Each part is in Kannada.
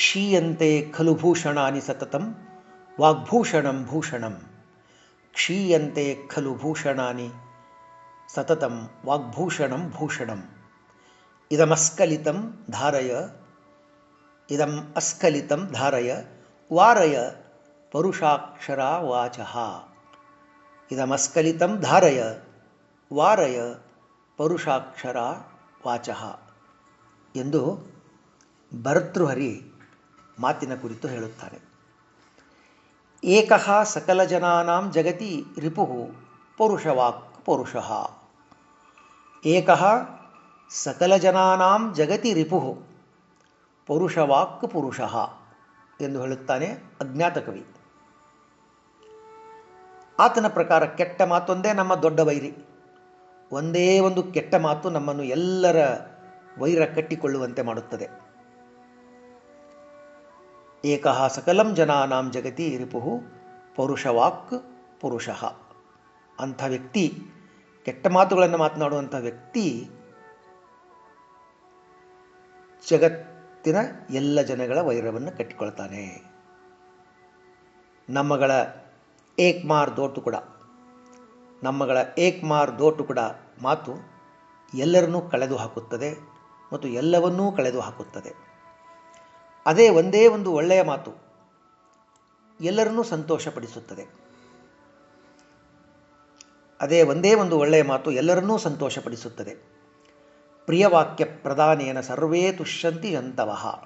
ಕ್ಷೀಯಂತೆ ಖಲು ಭೂಷಣಾನಿ ಸತತಂ, ವಾಗ್ಭೂಷಣಂ ಭೂಷಣಂ. ಕ್ಷೀಯಂತೆ ಖಲು ಭೂಷಣಾನಿ ಸತತಂ, ವಾಗ್ಭೂಷಣಂ ಭೂಷಣಂ. ಇದಮಸ್ಕಲಿತಂ ಧಾರಯ, ಇದಂ ಅಸ್ಖಲಿತಂ ಧಾರಯ, ವಾರಯ ಪರುಷಾಕ್ಷರ ವಾಚ. ಇದಮಸ್ಖಲಿತಂ ಧಾರಯ, ವಾರಯ ಪರುಷಾಕ್ಷರ ವಾಚ. ಎಂದು ಭರ್ತೃಹರಿ ಮಾತಿನ ಕುರಿತು ಹೇಳುತ್ತಾನೆ ಏಕಃ ಸಕಲ ಜನಾನಾಂ ಜಗತಿ ರಿಪು ಪೌರುಷವಾಕ್ ಪೌರುಷ. ಏಕಃ ಸಕಲ ಜನಾನಾಂ ಜಗತಿ ರಿಪು ಪೌರುಷವಾಕ್ ಪುರುಷ ಎಂದು ಹೇಳುತ್ತಾನೆ ಅಜ್ಞಾತ ಕವಿ. ಆತನ ಪ್ರಕಾರ ಕೆಟ್ಟ ಮಾತೊಂದೇ ನಮ್ಮ ದೊಡ್ಡ ವೈರಿ. ಒಂದೇ ಒಂದು ಕೆಟ್ಟ ಮಾತು ನಮ್ಮನ್ನು ಎಲ್ಲರ ವೈರ ಕಟ್ಟಿಕೊಳ್ಳುವಂತೆ ಮಾಡುತ್ತದೆ. ಏಕಃ ಸಕಲಂ ಜನಾನಾಂ ಜಗತಿ ರಿಪು ಪೌರುಷವಾಕ್ ಪುರುಷಃ. ಅಂಥ ವ್ಯಕ್ತಿ, ಕೆಟ್ಟ ಮಾತುಗಳನ್ನು ಮಾತನಾಡುವಂಥ ವ್ಯಕ್ತಿ ಜಗತ್ತಿನ ಎಲ್ಲ ಜನಗಳ ವೈರವನ್ನು ಕಟ್ಟಿಕೊಳ್ತಾನೆ. ನಮ್ಮಗಳ ಏಕ್ ಮಾರ್ ದೋಟು ಕೂಡ, ನಮ್ಮಗಳ ಏಕ್ ಮಾರ್ ದೋಟು ಕೂಡ ಮಾತು ಎಲ್ಲರನ್ನೂ ಕಳೆದು ಹಾಕುತ್ತದೆ ಮತ್ತು ಎಲ್ಲವನ್ನೂ ಕಳೆದು ಹಾಕುತ್ತದೆ ಅದೇ ಒಂದೇ ಒಂದು ಒಳ್ಳೆಯ ಮಾತು. ಎಲ್ಲರನ್ನೂ ಸಂತೋಷಪಡಿಸುತ್ತದೆ. ಅದೇ ಒಂದೇ ಒಂದು ಒಳ್ಳೆಯ ಮಾತು ಎಲ್ಲರನ್ನೂ ಸಂತೋಷಪಡಿಸುತ್ತದೆ. ಪ್ರಿಯವಾಕ್ಯ ಪ್ರಧಾನೇನ ಸರ್ವೇ ತುಷ್ಯಂತಿ ಜಂತವಃ.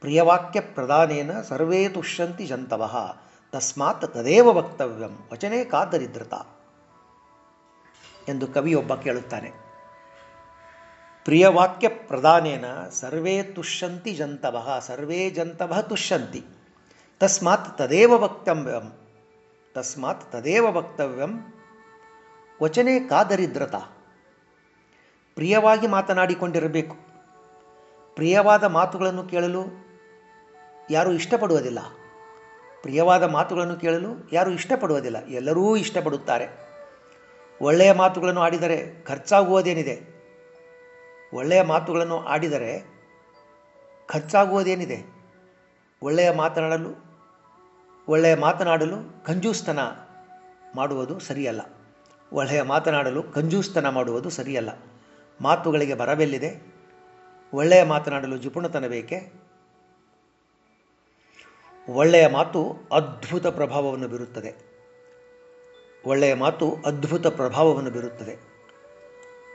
ಪ್ರಿಯವಾಕ್ಯ ಪ್ರಧಾನೇನ ಸರ್ವೇ ತುಷ್ಯಂತಿ ಜಂತವಃ. ತಸ್ಮಾತ್ ತದೇವ ವಕ್ತವ್ಯಂ ವಚನೆ ಕಾದರಿದ್ರತ ಎಂದು ಕವಿಯೊಬ್ಬ ಕೇಳುತ್ತಾನೆ. ಪ್ರಿಯವಾಕ್ಯ ಪ್ರಧಾನೇನ, ಸರ್ವೇ ತುಷ್ಯಂತಿ ಜಂತವಃ, ಸರ್ವೇ ಜಂತವಃ ತುಷ್ಯಂತಿ. ತಸ್ಮಾತ್ ತದೇವ ವಕ್ತವ್ಯಂ, ತಸ್ಮಾತ್ ತದೇವ ವಕ್ತವ್ಯಂ, ವಚನೆ ಕಾದರಿದ್ರತ. ಪ್ರಿಯವಾಗಿ ಮಾತನಾಡಿಕೊಂಡಿರಬೇಕು. ಪ್ರಿಯವಾದ ಮಾತುಗಳನ್ನು ಕೇಳಲು ಯಾರೂ ಇಷ್ಟಪಡುವುದಿಲ್ಲ. ಪ್ರಿಯವಾದ ಮಾತುಗಳನ್ನು ಕೇಳಲು ಯಾರೂ ಇಷ್ಟಪಡುವುದಿಲ್ಲ. ಎಲ್ಲರೂ ಇಷ್ಟಪಡುತ್ತಾರೆ. ಒಳ್ಳೆಯ ಮಾತುಗಳನ್ನು ಆಡಿದರೆ ಖರ್ಚಾಗುವುದೇನಿದೆ? ಒಳ್ಳೆಯ ಮಾತುಗಳನ್ನು ಆಡಿದರೆ ಖರ್ಚಾಗುವುದೇನಿದೆ? ಒಳ್ಳೆಯ ಮಾತನಾಡಲು ಒಳ್ಳೆಯ ಮಾತನಾಡಲು ಕಂಜೂಸ್ತನ ಮಾಡುವುದು ಸರಿಯಲ್ಲ. ಒಳ್ಳೆಯ ಮಾತನಾಡಲು ಕಂಜೂಸ್ತನ ಮಾಡುವುದು ಸರಿಯಲ್ಲ. ಮಾತುಗಳಿಗೆ ಬರವೆಲ್ಲಿದೆ ಒಳ್ಳೆಯ ಮಾತನಾಡಲು ಜಿಪುಣತನ ಬೇಕೆ? ಒಳ್ಳೆಯ ಮಾತು ಅದ್ಭುತ ಪ್ರಭಾವವನ್ನು ಬೀರುತ್ತದೆ. ಒಳ್ಳೆಯ ಮಾತು ಅದ್ಭುತ ಪ್ರಭಾವವನ್ನು ಬೀರುತ್ತದೆ.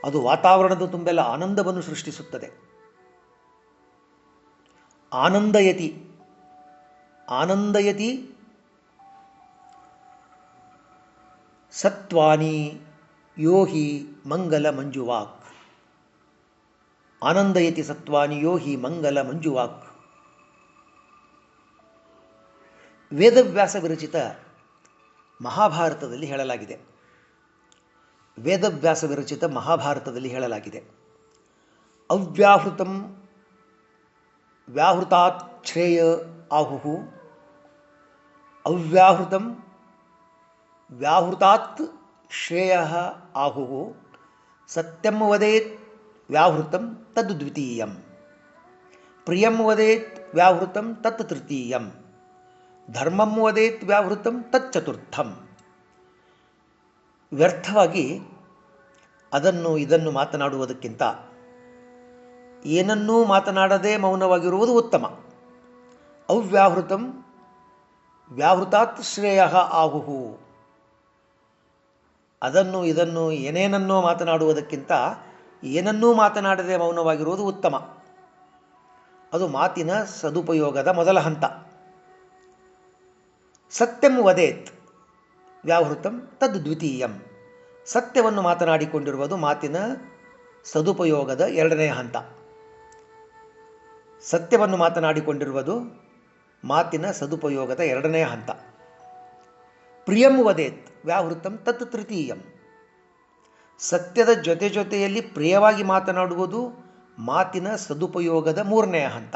ಅದು ವಾತಾವರಣದ ತುಂಬೆಲ್ಲ ಆನಂದವನ್ನು ಸೃಷ್ಟಿಸುತ್ತದೆ. ಆನಂದಯತಿ ಆನಂದಯತಿ ಸತ್ವಾನಿ ಯೋಹಿ ಮಂಗಲ ಮಂಜುವಾಕ್. ಆನಂದಯತಿ ಸತ್ವಾನಿ ಯೋಹಿ ಮಂಗಲ ಮಂಜುವಾಕ್. ವೇದವ್ಯಾಸ ವಿರಚಿತ ಮಹಾಭಾರತದಲ್ಲಿ ಹೇಳಲಾಗಿದೆ. ವೇದವ್ಯಾಸ ವಿರಚಿತ ಮಹಾಭಾರತದಲ್ಲಿ ಹೇಳಲಾಗಿದೆ. ಅವ್ಯಾಹೃತಂ ವ್ಯಾಹೃತಾತ್ ಶ್ರೇಯ ಆಹುಹು. ಅವ್ಯಾಹೃತಂ ವ್ಯಾಹೃತಾತ್ ಶ್ರೇಯ ಆಹುಹು. ಸತ್ಯಂ ವದೇತ್ ವ್ಯಾಹೃತಂ ತದ್ ದ್ವಿತೀಯಂ. ಪ್ರಿಯಂ ವದೇತ್ ವ್ಯಾಹೃತಂ ತತ್ ತೃತೀಯಂ. ಧರ್ಮಂ ವದೇತ್ ವ್ಯಾಹೃತಂ ತತ್ ಚತುರ್ಥಂ. ವ್ಯರ್ಥವಾಗಿ ಅದನ್ನು, ಇದನ್ನು ಮಾತನಾಡುವುದಕ್ಕಿಂತ ಏನನ್ನೂ ಮಾತನಾಡದೆ ಮೌನವಾಗಿರುವುದು ಉತ್ತಮ. ಅವ್ಯಾಹೃತಂ ವ್ಯಾಹೃತಾತ್ ಶ್ರೇಯ ಆಹುಹು. ಅದನ್ನು, ಇದನ್ನು, ಏನೇನನ್ನೋ ಮಾತನಾಡುವುದಕ್ಕಿಂತ ಏನನ್ನೂ ಮಾತನಾಡದೆ ಮೌನವಾಗಿರುವುದು ಉತ್ತಮ. ಅದು ಮಾತಿನ ಸದುಪಯೋಗದ ಮೊದಲ ಹಂತ. ಸತ್ಯಂ ವದೇತ್. ವ್ಯಾಹೃತಂ ತದ್ ದ್ವಿತೀಯಂ. ಸತ್ಯವನ್ನು ಮಾತನಾಡಿಕೊಂಡಿರುವುದು ಮಾತಿನ ಸದುಪಯೋಗದ ಎರಡನೇ ಹಂತ. ಸತ್ಯವನ್ನು ಮಾತನಾಡಿಕೊಂಡಿರುವುದು ಮಾತಿನ ಸದುಪಯೋಗದ ಎರಡನೇ ಹಂತ. ಪ್ರಿಯಂ ವದೇತ್ ವ್ಯಾಹೃತಂ ತತ್ ತೃತೀಯಂ. ಸತ್ಯದ ಜೊತೆ ಜೊತೆಯಲ್ಲಿ ಪ್ರಿಯವಾಗಿ ಮಾತನಾಡುವುದು ಮಾತಿನ ಸದುಪಯೋಗದ ಮೂರನೆಯ ಹಂತ.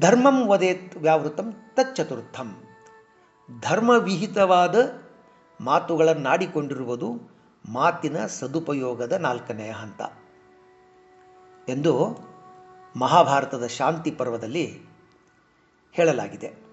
ಧರ್ಮಂ ವದೇತ್ ವ್ಯಾವೃತಂ ತಚ್ಚತುರ್ಥಂ ಧರ್ಮವಿಹಿತವಾದ ಮಾತುಗಳನ್ನಾಡಿಕೊಂಡಿರುವುದು ಮಾತಿನ ಸದುಪಯೋಗದ ನಾಲ್ಕನೆಯ ಹಂತ. ಎಂದು ಮಹಾಭಾರತದ ಶಾಂತಿ ಪರ್ವದಲ್ಲಿ ಹೇಳಲಾಗಿದೆ.